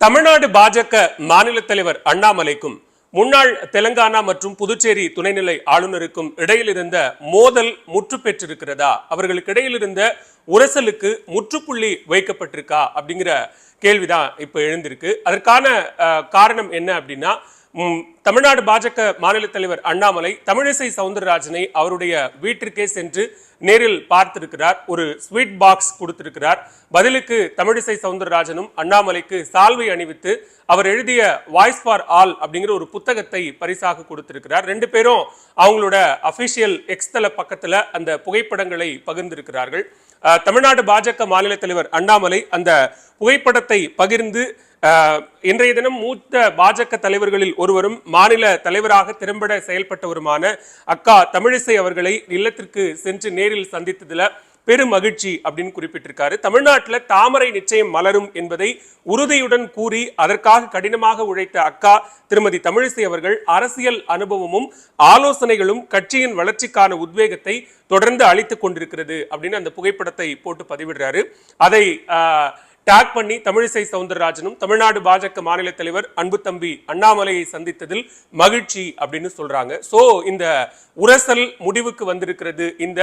தமிழ்நாடு பாஜக மாநில தலைவர் அண்ணாமலைக்கும் முன்னாள் தெலங்கானா மற்றும் புதுச்சேரி துணைநிலை ஆளுநருக்கும் இடையில் இருந்த மோதல் முற்று பெற்றிருக்கிறதா? அவர்களுக்கு இடையில் இருந்த உரசலுக்கு முற்றுப்புள்ளி வைக்கப்பட்டிருக்கா? அப்படிங்கிற கேள்விதான் இப்ப எழுந்திருக்கு. அதற்கான காரணம் என்ன அப்படின்னா தமிழ்நாடு பாஜக மாநில தலைவர் அண்ணாமலை தமிழிசை சவுந்தரராஜனை அவருடைய வீட்டிற்கே சென்று நேரில் பார்த்திருக்கிறார் ஒரு ஸ்வீட் பாக்ஸ் கொடுத்திருக்கிறார். பதிலுக்கு தமிழிசை சவுந்தரராஜனும் அண்ணாமலைக்கு சால்வை அணிவித்து அவர் எழுதிய வாய்ஸ் ஃபார் ஆல் அப்படிங்கிற ஒரு புத்தகத்தை பரிசாக கொடுத்திருக்கிறார். ரெண்டு பேரும் அவங்களோட அஃபிஷியல் எக்ஸ்தல பக்கத்தில் அந்த புகைப்படங்களை பகிர்ந்திருக்கிறார்கள். தமிழ்நாடு பாஜக மாநில தலைவர் அண்ணாமலை அந்த புகைப்படத்தை பகிர்ந்து அஹ், இன்றைய தினம் மூத்த பாஜக தலைவர்களில் ஒருவரும் மாநில தலைவராக திறம்பட செயல்பட்டவருமான அக்கா தமிழிசை அவர்களை இல்லத்திற்கு சென்று நேரில் சந்தித்ததுல பெரும் மகிழ்ச்சி அப்படின்னு குறிப்பிட்டிருக்காரு. தமிழ்நாட்டுல தாமரை நிச்சயம் மலரும் என்பதை உறுதியுடன் கூறி அதற்காக கடினமாக உழைத்த அக்கா திருமதி தமிழிசை அவர்கள் அரசியல் அனுபவமும் ஆலோசனைகளும் கட்சியின் வளர்ச்சிக்கான உத்வேகத்தை தொடர்ந்து அளித்து கொண்டிருக்கிறது அப்படின்னு அந்த புகைப்படத்தை போட்டு பதிவிடுறாரு. அதை ஆஹ், டேக் பண்ணி தமிழிசை சவுந்தரராஜனும் தமிழ்நாடு பாஜக மாநில தலைவர் அன்பு தம்பி அண்ணாமலையை சந்தித்ததில் மகிழ்ச்சி அப்படின்னு சொல்றாங்க. சோ இந்த உரசல் முடிவுக்கு வந்திருக்கிறது இந்த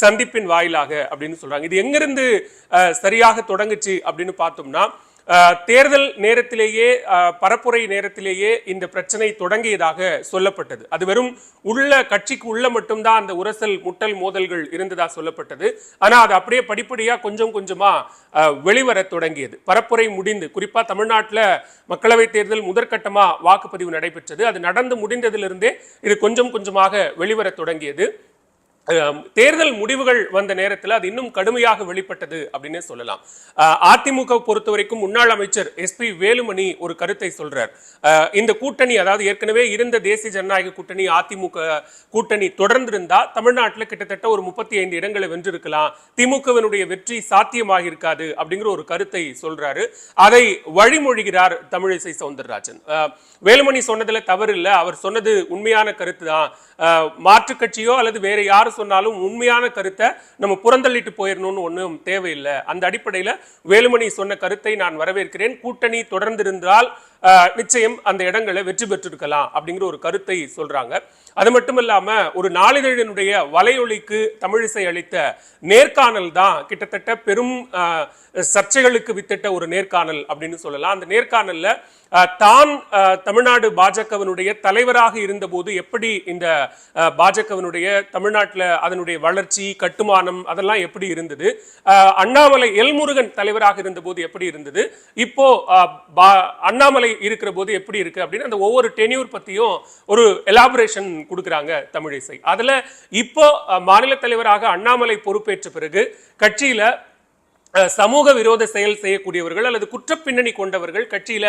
சந்திப்பின் வாயிலாக அப்படின்னு சொல்றாங்க. இது எங்கிருந்து அஹ், சரியாக தொடங்குச்சு அப்படின்னு பார்த்தோம்னா அஹ், தேர்தல் நேரத்திலேயே பரப்புரை நேரத்திலேயே இந்த பிரச்சனை தொடங்கியதாக சொல்லப்பட்டது. அது வெறும் உள்ள கட்சிக்கு உள்ள மட்டும்தான் அந்த உரசல் முட்டல் மோதல்கள் இருந்ததா சொல்லப்பட்டது. ஆனா அது அப்படியே படிப்படியா கொஞ்சம் கொஞ்சமா அஹ், வெளிவர தொடங்கியது. பரப்புரை முடிந்து குறிப்பா தமிழ்நாட்டில் மக்களவை தேர்தல் முதற்கட்டமாக வாக்குப்பதிவு நடைபெற்றது. அது நடந்து முடிந்ததிலிருந்தே இது கொஞ்சம் கொஞ்சமாக வெளிவர தொடங்கியது. தேர்தல் முடிவுகள் வந்த நேரத்தில் அது இன்னும் கடுமையாக வெளிப்பட்டது அப்படின்னே சொல்லலாம். அதிமுக பொறுத்த வரைக்கும் முன்னாள் அமைச்சர் எஸ்பி வேலுமணி ஒரு கருத்தை சொல்றார். இந்த கூட்டணி அதாவது ஏற்கனவே இருந்த தேசிய ஜனநாயக கூட்டணி அதிமுக கூட்டணி தொடர்ந்திருந்தா தமிழ்நாட்டில் கிட்டத்தட்ட ஒரு முப்பத்தி ஐந்து இடங்களை வென்றிருக்கலாம். திமுகவினுடைய வெற்றி சாத்தியமாக இருக்காது அப்படிங்கிற ஒரு கருத்தை சொல்றாரு. அதை வழிமொழிகிறார் தமிழிசை சவுந்தரராஜன். வேலுமணி சொன்னதுல தவறு இல்லை. அவர் சொன்னது உண்மையான கருத்து தான் மாற்றுக் கட்சியோ அல்லது வேற யாரும் சொன்னாலும் உண்மையான கருத்தை நம்ம புறந்தள்ளிட்டு போயிடணும்னு ஒன்றும் தேவையில்லை. அந்த அடிப்படையில் வேலுமணி சொன்ன கருத்தை நான் வரவேற்கிறேன். கூட்டணி தொடர்ந்திருந்தால் நிச்சயம் அந்த இடங்களை வெற்றி பெற்றிருக்கலாம் அப்படிங்கிற ஒரு கருத்தை சொல்றாங்க. அது மட்டும் இல்லாம ஒரு நாளிதழினுடைய வலையொலிக்கு தமிழிசை அளித்த நேர்காணல் தான் கிட்டத்தட்ட பெரும் சர்ச்சைகளுக்கு வித்திட்ட ஒரு நேர்காணல் அப்படின்னு சொல்லலாம். அந்த நேர்காணல்ல தான் தமிழ்நாடு பாஜகவினுடைய தலைவராக இருந்தபோது எப்படி இந்த பாஜகவினுடைய தமிழ்நாட்டில் அதனுடைய வளர்ச்சி கட்டுமானம் அதெல்லாம் எப்படி இருந்தது? அண்ணாமலை எல்முருகன் தலைவராக இருந்தபோது எப்படி இருந்தது? இப்போ பா- அண்ணாமலை இருக்கிற போது எப்படி இருக்கு அப்படின்னு அந்த ஒவ்வொரு டென்யூர் பற்றியும் ஒரு எலாபரேஷன் கொடுக்குறாங்க தமிழிசை. அதில் இப்போ மாநில தலைவராக அண்ணாமலை பொறுப்பேற்ற பிறகு கட்சியில சமூக விரோத செயல் செய்யக்கூடியவர்கள் அல்லது குற்ற பின்னணி கொண்டவர்கள் கட்சியில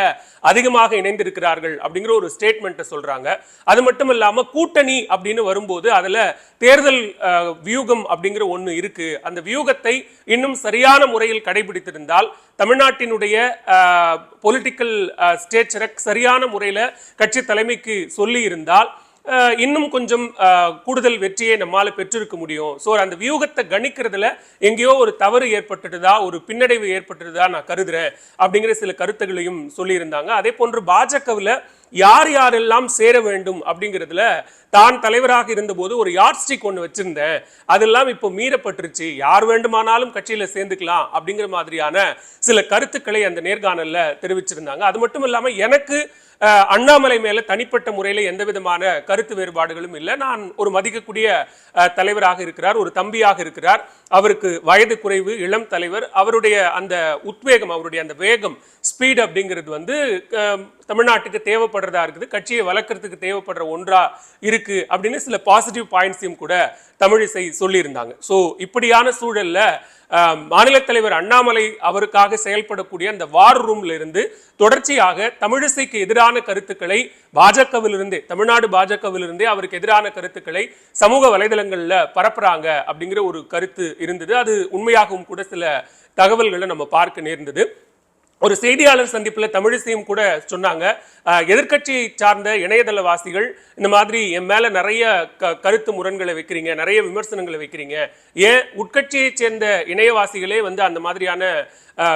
அதிகமாக இணைந்திருக்கிறார்கள் அப்படிங்கிற ஒரு ஸ்டேட்மெண்ட்டை சொல்றாங்க. அது மட்டும் இல்லாம கூட்டணி அப்படின்னு வரும்போது அதுல தேர்தல் வியூகம் அப்படிங்கிற ஒண்ணு இருக்கு. அந்த வியூகத்தை இன்னும் சரியான முறையில் கடைபிடித்திருந்தால் தமிழ்நாட்டினுடைய பொலிட்டிக்கல் ஸ்டேச்சரை சரியான முறையில கட்சி தலைமைக்கு சொல்லி இருந்தால் இன்னும் கொஞ்சம் கூடுதல் வெற்றியை நம்மால் பெற்றிருக்க முடியும். ஸோ அந்த வியூகத்தை கணிக்கிறதுல எங்கேயோ ஒரு தவறு ஏற்பட்டுட்டுதா ஒரு பின்னடைவு ஏற்பட்டுட்டுதா நான் கருதுறேன் அப்படிங்கிற சில கருத்துகளையும் சொல்லியிருந்தாங்க. அதே போன்று பாஜகவில் யார் யாரெல்லாம் சேர வேண்டும் அப்படிங்கிறதுல தான் தலைவராக இருந்தபோது ஒரு யார் ஸ்டிக் ஒன்று வச்சிருந்தேன். அதெல்லாம் இப்போ மீறப்பட்டுருச்சு. யார் வேண்டுமானாலும் கட்சியில சேர்ந்துக்கலாம் அப்படிங்கிற மாதிரியான சில கருத்துக்களை அந்த நேர்காணலில் தெரிவிச்சிருந்தாங்க. அது மட்டும் இல்லாமல் எனக்கு அண்ணாமலை மேலே தனிப்பட்ட முறையில் எந்த விதமான கருத்து வேறுபாடுகளும் இல்லை. நான் ஒரு மதிக்கக்கூடிய தலைவராக இருக்கிறார் ஒரு தம்பியாக இருக்கிறார். அவருக்கு வயது குறைவு இளம் தலைவர் அவருடைய அந்த உத்வேகம் அவருடைய அந்த வேகம் ஸ்பீட் அப்படிங்கிறது வந்து தமிழ்நாட்டுக்கு தேவைப்படுறதா இருக்குது கட்சியை வளர்க்கறதுக்கு தேவைப்படுற ஒன்றா இருக்கு அப்படின்னு சில பாசிட்டிவ் பாயிண்ட்ஸையும் கூட தமிழிசை சொல்லியிருந்தாங்க. ஸோ இப்படியான சூழல்ல மாநில தலைவர் அண்ணாமலை அவருக்காக செயல்படக்கூடிய அந்த வார் ரூம்ல இருந்து தொடர்ச்சியாக தமிழிசைக்கு எதிரான கருத்துக்களை பாஜகவிலிருந்தே தமிழ்நாடு பாஜகவிலிருந்தே அவருக்கு எதிரான கருத்துக்களை சமூக வலைதளங்கள்ல பரப்புறாங்க அப்படிங்கிற ஒரு கருத்து இருந்தது. அது உண்மையாகவும் கூட சில தகவல்களை நம்ம பார்க்க நேர்ந்தது. ஒரு செய்தியாளர் சந்திப்பில் தமிழிசையும் கூட சொன்னாங்க. எதிர்கட்சி சார்ந்த இணையதளவாசிகள் இந்த மாதிரி என் மேலே நிறைய க- கருத்து முரண்களை வைக்கிறீங்க நிறைய விமர்சனங்களை வைக்கிறீங்க. ஏன் உட்கட்சியை சேர்ந்த இணையவாசிகளே வந்து அந்த மாதிரியான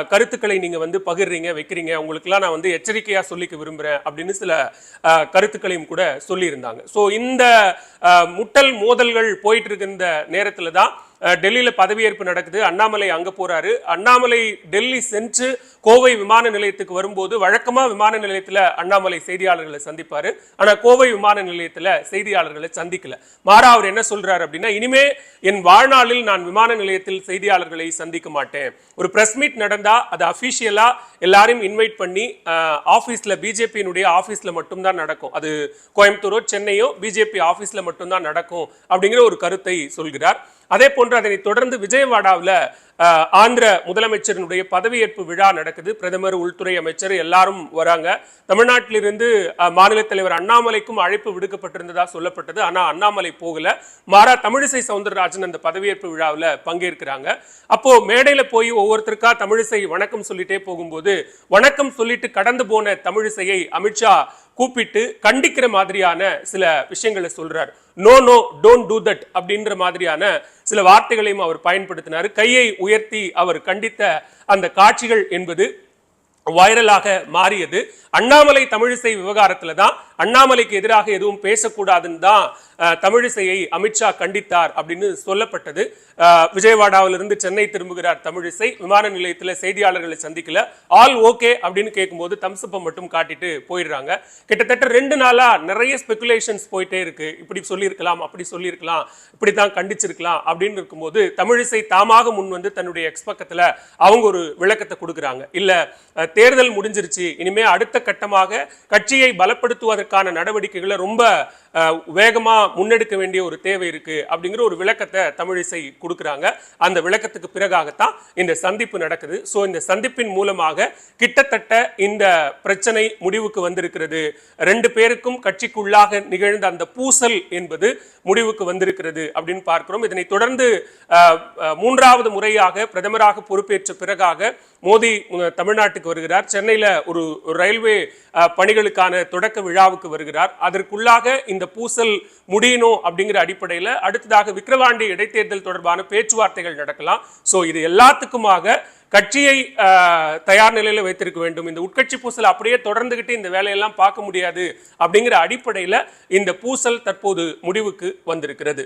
கருத்துக்களை நீங்கள் வந்து பகிர்றீங்க வைக்கிறீங்க. உங்களுக்கெல்லாம் நான் வந்து எச்சரிக்கையாக சொல்லிக்க விரும்புறேன் அப்படின்னு சில கருத்துக்களையும் கூட சொல்லியிருந்தாங்க. ஸோ இந்த முட்டல் மோதல்கள் போயிட்டு இருக்கின்ற நேரத்தில் தான் டெல்லியில பதவியேற்பு நடக்குது. அண்ணாமலை அங்க போறாரு. அண்ணாமலை டெல்லி சென்று கோவை விமான நிலையத்துக்கு வரும்போது வழக்கமா விமான நிலையத்துல அண்ணாமலை செய்தியாளர்களை சந்திப்பாரு. ஆனா கோவை விமான நிலையத்துல செய்தியாளர்களை சந்திக்கல. மாறா அவர் என்ன சொல்றாரு அப்படின்னா இனிமே என் வாழ்நாளில் நான் விமான நிலையத்தில் செய்தியாளர்களை சந்திக்க மாட்டேன். ஒரு பிரஸ் மீட் நடந்தா அது அபிஷியலா எல்லாரையும் இன்வைட் பண்ணி ஆபீஸ்ல பிஜேபியினுடைய ஆபீஸ்ல மட்டும்தான் நடக்கும். அது கோயம்புத்தூரோ சென்னையோ பிஜேபி ஆபீஸ்ல மட்டும்தான் நடக்கும். அப்படிங்கிற ஒரு கருத்தை சொல்கிறார். அதே போன்று அதனை தொடர்ந்து விஜயவாடாவில் ஆந்திர முதலமைச்சரினுடைய பதவியேற்பு விழா நடக்குது. பிரதமர் உள்துறை அமைச்சர் எல்லாரும் வராங்க. தமிழ்நாட்டிலிருந்து மாநில தலைவர் அண்ணாமலைக்கும் அழைப்பு விடுக்கப்பட்டிருந்ததா சொல்லப்பட்டது. ஆனால் அண்ணாமலை போகல. மாறா தமிழிசை சவுந்தரராஜன் அந்த பதவியேற்பு விழாவில் பங்கேற்கிறாங்க. அப்போ மேடையில் போய் ஒவ்வொருத்தருக்கா தமிழிசை வணக்கம் சொல்லிட்டே போகும்போது வணக்கம் சொல்லிட்டு கடந்து போன தமிழிசையை அமித்ஷா கூப்பிட்டு கண்டிக்கிற மாதிரியான சில விஷயங்களை சொல்றார். No no don't do that அப்படின்ற மாதிரியான சில வார்த்தைகளையும் அவர் பயன்படுத்தினார். கையை உயர்த்தி அவர் கண்டித்த அந்த காட்சிகள் என்பது வைரலாக மாறியது. அண்ணாமலை தமிழிசை விவகாரத்தில் தான் அண்ணாமலைக்கு எதிராக எதுவும் பேசக்கூடாதுன்னு தான் தமிழிசையை அமித்ஷா கண்டித்தார் அப்படின்னு சொல்லப்பட்டது. விஜயவாடாவிலிருந்து சென்னை திரும்புகிறார் தமிழிசை. விமான நிலையத்தில் செய்தியாளர்களை சந்திக்கல. ஆல் ஓகே அப்படின்னு கேட்கும்போது தம்சப்பம் மட்டும் காட்டிட்டு போயிடுறாங்க. கிட்டத்தட்ட ரெண்டு நாளா நிறைய ஸ்பெகுலேஷன்ஸ் போயிட்டே இருக்கு. இப்படி சொல்லியிருக்கலாம் அப்படி சொல்லியிருக்கலாம் இப்படி தான் கண்டிச்சிருக்கலாம் அப்படின்னு இருக்கும்போது தமிழிசை தாமாக முன் வந்து தன்னுடைய எக்ஸ் பக்கத்துல அவங்க ஒரு விளக்கத்தை கொடுக்குறாங்க. இல்லை தேர்தல் முடிஞ்சிருச்சு இனிமே அடுத்த கட்டமாக கட்சியை பலப்படுத்துவதற்கு பலப்படுத்துவதற்கான நடவடிக்கைகளை ரொம்ப வேகமாக முன்னெடுக்க வேண்டிய ஒரு தேவை இருக்குது அப்படிங்கிற ஒரு விளக்கத்தை தமிழிசை கொடுக்குறாங்க. அந்த விளக்கத்துக்கு பிறகாகத்தான் இந்த சந்திப்பு நடக்குது. ஸோ இந்த சந்திப்பின் மூலமாக கிட்டத்தட்ட இந்த பிரச்சனை முடிவுக்கு வந்திருக்கிறது. ரெண்டு பேருக்கும் கட்சிக்குள்ளாக நிகழ்ந்த அந்த பூசல் என்பது முடிவுக்கு வந்திருக்கிறது அப்படின்னு பார்க்கிறோம். இதனை தொடர்ந்து மூன்றாவது முறையாக பிரதமராக பொறுப்பேற்ற பிறகாக மோடி தமிழ்நாட்டுக்கு வருகிறார். சென்னையில் ஒரு ரயில்வே பணிகளுக்கான தொடக்க விழாவுக்கு வருகிறார். அதற்குள்ளாக இந்த பூசல் முடியணும் அப்படிங்கிற அடிப்படையில் அடுத்ததாக விக்கிரவாண்டி இடைத்தேர்தல் தொடர்பான பேச்சுவார்த்தைகள் நடக்கலாம். சோ இது எல்லாத்துக்குமாக கட்சியை தயார் நிலையில் வைத்திருக்க வேண்டும். இந்த உட்கட்சி பூசல் அப்படியே தொடர்ந்துகிட்டு இந்த வேலையெல்லாம் பார்க்க முடியாது அப்படிங்கிற அடிப்படையில இந்த பூசல் தற்போது முடிவுக்கு வந்திருக்கிறது.